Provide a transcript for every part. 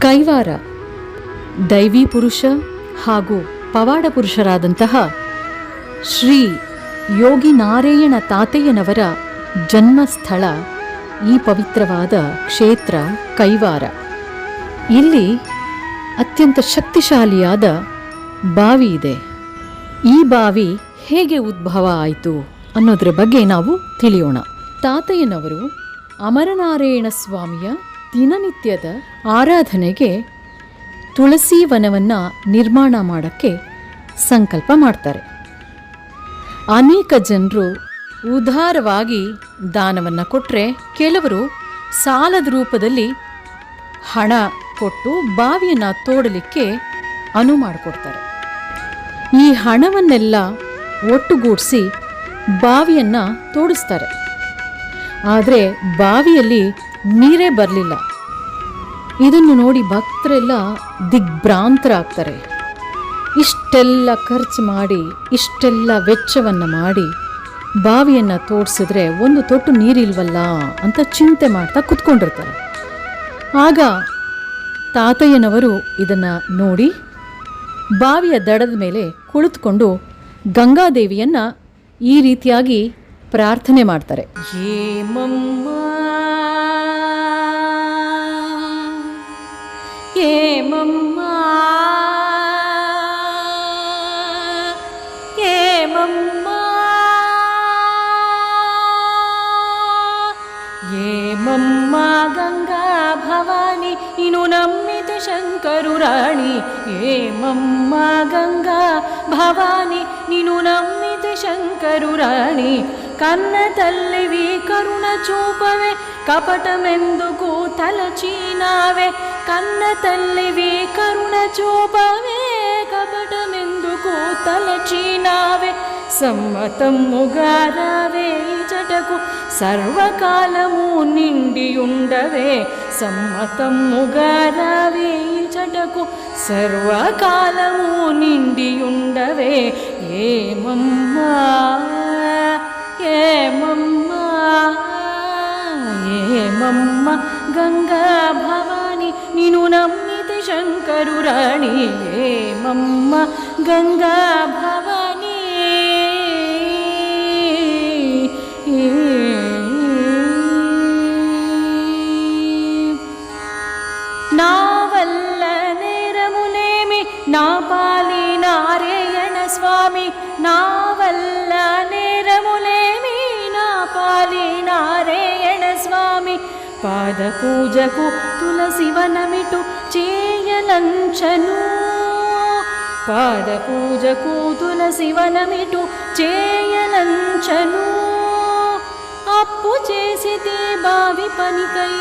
ಕೈವಾರ. ದೈವಿ ಪುರುಷ ಹಾಗೂ ಪವಾಡ ಪುರುಷರಾದಂತಹ ಶ್ರೀ ಯೋಗಿ ನಾರಾಯಣ ತಾತಯ್ಯನವರ ಜನ್ಮಸ್ಥಳ ಈ ಪವಿತ್ರವಾದ ಕ್ಷೇತ್ರ ಕೈವಾರ. ಇಲ್ಲಿ ಅತ್ಯಂತ ಶಕ್ತಿಶಾಲಿಯಾದ ಬಾವಿ ಇದೆ. ಈ ಬಾವಿ ಹೇಗೆ ಉದ್ಭವ ಆಯಿತು ಅನ್ನೋದ್ರ ಬಗ್ಗೆ ನಾವು ತಿಳಿಯೋಣ. ತಾತಯ್ಯನವರು ಅಮರನಾರಾಯಣ ಸ್ವಾಮಿಯ ದಿನನಿತ್ಯದ ಆರಾಧನೆಗೆ ತುಳಸಿ ವನವನ್ನು ನಿರ್ಮಾಣ ಮಾಡೋಕ್ಕೆ ಸಂಕಲ್ಪ ಮಾಡ್ತಾರೆ. ಅನೇಕ ಜನರು ಉದಾರವಾಗಿ ದಾನವನ್ನು ಕೊಟ್ಟರೆ ಕೆಲವರು ಸಾಲದ ರೂಪದಲ್ಲಿ ಹಣ ಕೊಟ್ಟು ಬಾವಿಯನ್ನು ತೋಡಲಿಕ್ಕೆ ಅನುವು ಮಾಡಿಕೊಡ್ತಾರೆ. ಈ ಹಣವನ್ನೆಲ್ಲ ಒಟ್ಟುಗೂಡಿಸಿ ಬಾವಿಯನ್ನು ತೋಡಿಸ್ತಾರೆ. ಆದರೆ ಬಾವಿಯಲ್ಲಿ ನೀರೇ ಬರಲಿಲ್ಲ. ಇದನ್ನು ನೋಡಿ ಭಕ್ತರೆಲ್ಲ ದಿಗ್ಭ್ರಾಂತರಾಗ್ತಾರೆ. ಇಷ್ಟೆಲ್ಲ ಖರ್ಚು ಮಾಡಿ, ಇಷ್ಟೆಲ್ಲ ವೆಚ್ಚವನ್ನು ಮಾಡಿ ಬಾವಿಯನ್ನು ತೋಡಿಸಿದ್ರೆ ಒಂದು ತೊಟ್ಟು ನೀರಿಲ್ವಲ್ಲ ಅಂತ ಚಿಂತೆ ಮಾಡ್ತಾ ಕುತ್ಕೊಂಡಿರ್ತಾರೆ. ಆಗ ತಾತಯ್ಯನವರು ಇದನ್ನು ನೋಡಿ ಬಾವಿಯ ದಡದ ಮೇಲೆ ಕುಳಿತುಕೊಂಡು ಗಂಗಾದೇವಿಯನ್ನು ಈ ರೀತಿಯಾಗಿ ಪ್ರಾರ್ಥನೆ ಮಾಡ್ತಾರೆ. ಏಮಮ್ಮ ಗಂಗಾ ಭವಾನಿ ಇನು ನಮ್ಮಿತ ಶಂಕರು ರಾಣಿ ಏಮಮ್ಮ ಗಂಗಾ ಭವಾನಿ ನೀನು ನಮ್ಮಿತ ಶಂಕರು ರಾಣಿ ಕನ್ನ ತಲ್ಲಿವಿ ಕರುಣ ಚೂಪವೆ ಕಪಟಮೆಂದು ಕೂತಲ ಚೀನಾವೆ ಕನ್ನ ತಲ್ಲಿವಿ ಕರುಣ చావటమెందుకు తలచీనావే సమ్మతముగా రావే జటకు. సర్వకాలము నిండి ఉండవే సమ్మతముగా రావే జటకు. సర్వకాలము నిండి ఉండవే ఏమమ్మా ఏమమ్మా ఏమమ్మ గంగా భవాని నిను నమ్మ శంకరు రాణి ఏమమ్మ గంగా భవాని నావల్ల నేరములేమి నా పాలి నారాయణ స్వామి నావల్ల పాదపూజకు తులసివనమిటు పూజకు తులసి వనమిటు చేయలంచను. పాద పూజకు చేయలంచను. అప్పు చేసితే బావి పనికై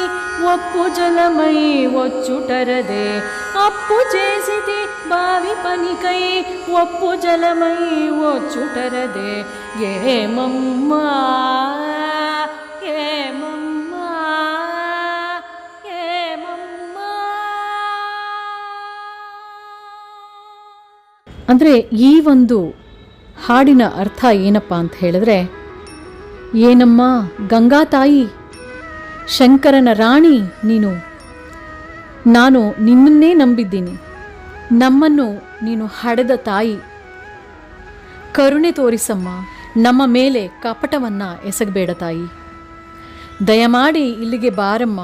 ఒప్పు జలమై వచ్చుటరదే. అప్పు చేసితే బావి పనికై ఒప్పు జలమై వచ్చుటరదే. ఏమమ్మా! ಅಂದರೆ ಈ ಒಂದು ಹಾಡಿನ ಅರ್ಥ ಏನಪ್ಪ ಅಂತ ಹೇಳಿದ್ರೆ, ಏನಮ್ಮ, ಗಂಗಾ ತಾಯಿ, ಶಂಕರನ ರಾಣಿ ನೀನು. ನಾನು ನಿನ್ನನ್ನೇ ನಂಬಿದ್ದೀನಿ. ನಮ್ಮನ್ನು ನೀನು ಹಡೆದ ತಾಯಿ. ಕರುಣೆ ತೋರಿಸಮ್ಮ, ನಮ್ಮ ಮೇಲೆ ಕಪಟವನ್ನು ಎಸಗಬೇಡ ತಾಯಿ. ದಯಮಾಡಿ ಇಲ್ಲಿಗೆ ಬಾರಮ್ಮ.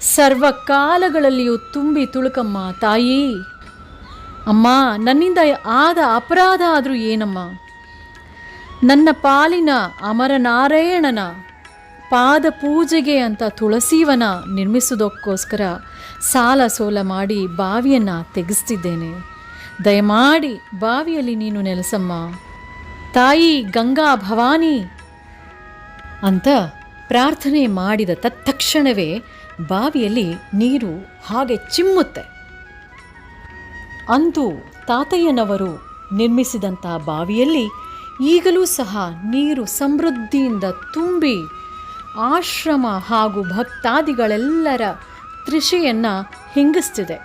ಸರ್ವ ಕಾಲಗಳಲ್ಲಿಯೂ ತುಂಬಿ ತುಳುಕಮ್ಮ ತಾಯಿ. ಅಮ್ಮ, ನನ್ನಿಂದ ಆದ ಅಪರಾಧ ಆದರೂ ಏನಮ್ಮ? ನನ್ನ ಪಾಲಿನ ಅಮರನಾರಾಯಣನ ಪಾದ ಪೂಜೆಗೆ ಅಂತ ತುಳಸೀವನ ನಿರ್ಮಿಸೋದಕ್ಕೋಸ್ಕರ ಸಾಲ ಸೋಲ ಮಾಡಿ ಬಾವಿಯನ್ನು ತೆಗೆಸ್ತಿದ್ದೇನೆ. ದಯಮಾಡಿ ಬಾವಿಯಲ್ಲಿ ನೀನು ನೆಲೆಸಮ್ಮ. ತಾಯಿ ಗಂಗಾ ಭವಾನಿ ಅಂತ ಪ್ರಾರ್ಥನೆ ಮಾಡಿದ ತತ್ಕ್ಷಣವೇ ಬಾವಿಯಲ್ಲಿ ನೀರು ಹಾಗೆ ಚಿಮ್ಮುತ್ತೆ. ಅಂದು ತಾತಯ್ಯನವರು ನಿರ್ಮಿಸಿದಂಥ ಬಾವಿಯಲ್ಲಿ ಈಗಲೂ ಸಹ ನೀರು ಸಮೃದ್ಧಿಯಿಂದ ತುಂಬಿ ಆಶ್ರಮ ಹಾಗೂ ಭಕ್ತಾದಿಗಳೆಲ್ಲರ ತೃಷೆಯನ್ನು ಹಿಂಗಿಸ್ತಿದೆ.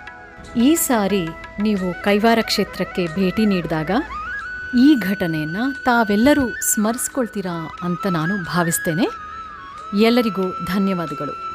ಈ ಸಾರಿ ನೀವು ಕೈವಾರ ಕ್ಷೇತ್ರಕ್ಕೆ ಭೇಟಿ ನೀಡಿದಾಗ ಈ ಘಟನೆಯನ್ನು ತಾವೆಲ್ಲರೂ ಸ್ಮರಿಸ್ಕೊಳ್ತೀರಾ ಅಂತ ನಾನು ಭಾವಿಸ್ತೇನೆ. ಎಲ್ಲರಿಗೂ ಧನ್ಯವಾದಗಳು.